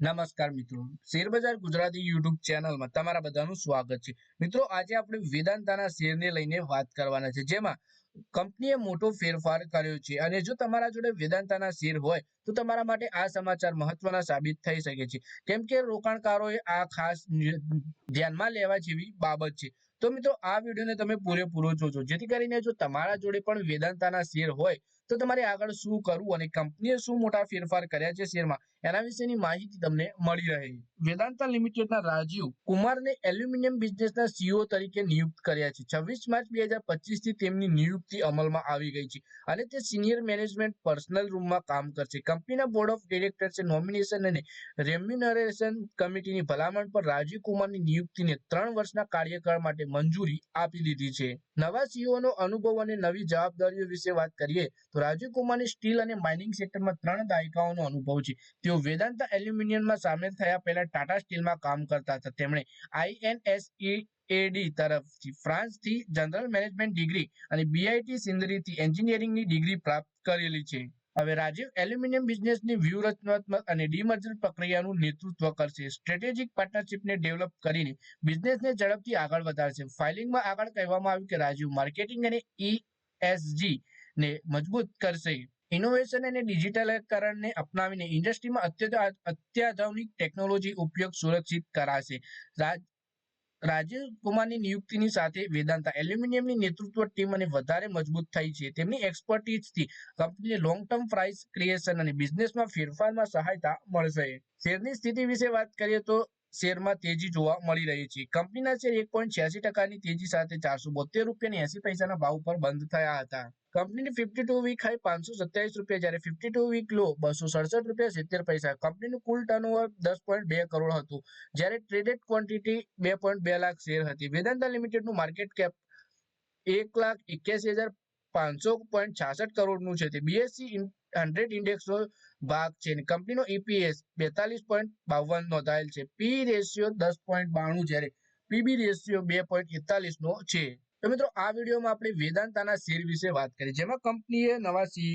નમસ્કાર મિત્રો. શેરબજાર ગુજરાતી યુટ્યુબ ચેનલમાં તમારા બધાનું સ્વાગત છે. મિત્રો, આજે આપણે વેદાંતાના શેરને લઈને વાત કરવાના છે. જેમાં કંપનીએ મોટો ફેરફાર કર્યો છે અને જો તમારા જોડે વેદાંતાના શેર હોય, તો તમારા માટે આ સમાચાર મહત્વના સાબિત થઈ શકે છે. કેમ કે રોકાણકારોએ આ ખાસ ધ્યાનમાં લેવા જેવી બાબત છે. તો મિત્રો, આ વિડીયોને તમે પૂરેપૂરો જોજો. જેથી કરીને જો તમારા જોડે પણ વેદાંતાના શેર હોય તો તમારે આગળ શું કરવું અને કંપનીએ શું મોટા ફેરફાર કર્યા છે શેરમાં? એના વિશેની માહિતી તમને મળી રહે. વેદાંતા લિમિટેડના રાજીવ કુમારને એલ્યુમિનિયમ બિઝનેસના સીઈઓ તરીકે નિયુક્ત કર્યા છે. છવ્વીસ માર્ચ બે હજાર પચીસથી તેમની નિયુક્તિ અમલમાં આવી ગઈ છે અને તે સિનિયર મેનેજમેન્ટ પર્સનલ રૂમમાં કામ કરશે. કંપનીના બોર્ડ ઓફ ડિરેક્ટર્સે નોમિનેશન અને રેમ્યુનરેશન કમિટીની ભલામણ પર રાજીવ કુમારની નિયુક્તિને ત્રણ વર્ષના કાર્યકાળ માટે મંજૂરી આપી દીધી છે. નવા CEO નો અનુભવ અને નવી જવાબદારીઓ વિશે વાત કરીએ તો રાજીવ કુમારને સ્ટીલ અને માઇનિંગ સેક્ટરમાં ત્રણ દાયકાઓનો અનુભવ છે. તેઓ વેદાંતા એલ્યુમિનિયમમાં સામેલ થયા પહેલા ટાટા સ્ટીલમાં કામ કરતા હતા. તેમણે આઈએનએસઈ એડી તરફથી ફ્રાન્સથી જનરલ મેનેજમેન્ટ ડિગ્રી અને બીઆઈટી સિંદરીથી એન્જિનિયરિંગની ડિગ્રી પ્રાપ્ત કરેલી છે. હવે રાજીવ એલ્યુમિનિયમ બિઝનેસની વ્યૂહરચનાત્મક અને ડીમર્જર પ્રક્રિયાનું નેતૃત્વ કરશે. સ્ટ્રેટેજિક પાર્ટનરશિપને ડેવલપ કરીને બિઝનેસને ઝડપથી આગળ વધારશે. ફાઇલિંગમાં આગળ કહેવામાં આવ્યું કે રાજીવ માર્કેટિંગ અને ઈએસજી ને મજબૂત કરશે. ઇનોવેશન અને ડિજિટલકરણને અપનાવીને ઇન્ડસ્ટ્રીમાં અત્યાધુનિક ટેકનોલોજી ઉપયોગ સુરક્ષિત કરાશે. રાજીવ કુમારની નિયુક્તિની સાથે વેદાંતા એલ્યુમિનિયમની નેતૃત્વ ટીમ અને વધારે મજબૂત થઈ છે. તેમની એક્સપર્ટીઝથી કંપનીને લોંગ ટર્મ પ્રાઇસ ક્રિએશન અને બિઝનેસમાં ફેરફારમાં સહાયતા મળશે. શેરની સ્થિતિ વિશે વાત કરીએ તો શેરમાં તેજી જોવા મળી રહી છે. કંપનીના શેર એક પોઈન્ટ છ્યાસી ટકાની તેજી સાથે ચારસો બોતેર રૂપિયા એસી પૈસાના ભાવ પર બંધ થયા હતા. કંપનીની ફિફ્ટી ટુ વીક હાઈ પાંચસો સત્યાવીસ રૂપિયા, જ્યારે ફિફ્ટી ટુ વીક લો બસો સડસઠ રૂપિયા, સિત્તેર પૈસા. કંપનીનું કુલ ટર્નઓવર દસ પોઈન્ટ બે કરોડ હતું, જ્યારે ટ્રેડેડ ક્વોન્ટિટી બે પોઈન્ટ બે લાખ શેર હતી. વેદાંતા લિમિટેડનું માર્કેટ કેપ એક લાખ એક્યાસી હજાર પાંચસો પોઈન્ટ છાસઠ કરોડનું છે. તે બીએસસી હંડ્રેડ ઇન્ડેક્સનો ભાગ છે. અને કંપનીનો ઈપીએસ બેતાલીસ પોઈન્ટ બાવન નોંધાયેલ છે. પી રેશિયો દસ પોઈન્ટ બાણું જ્યારે પીબી રેશિયો બે પોઈન્ટ એકતાલીસ નો છે. તો મિત્રો, આ વિડીયોમાં આપણે વેદાંતાના શેર વિશે વાત કરી. જેમાં કંપનીએ નવા સી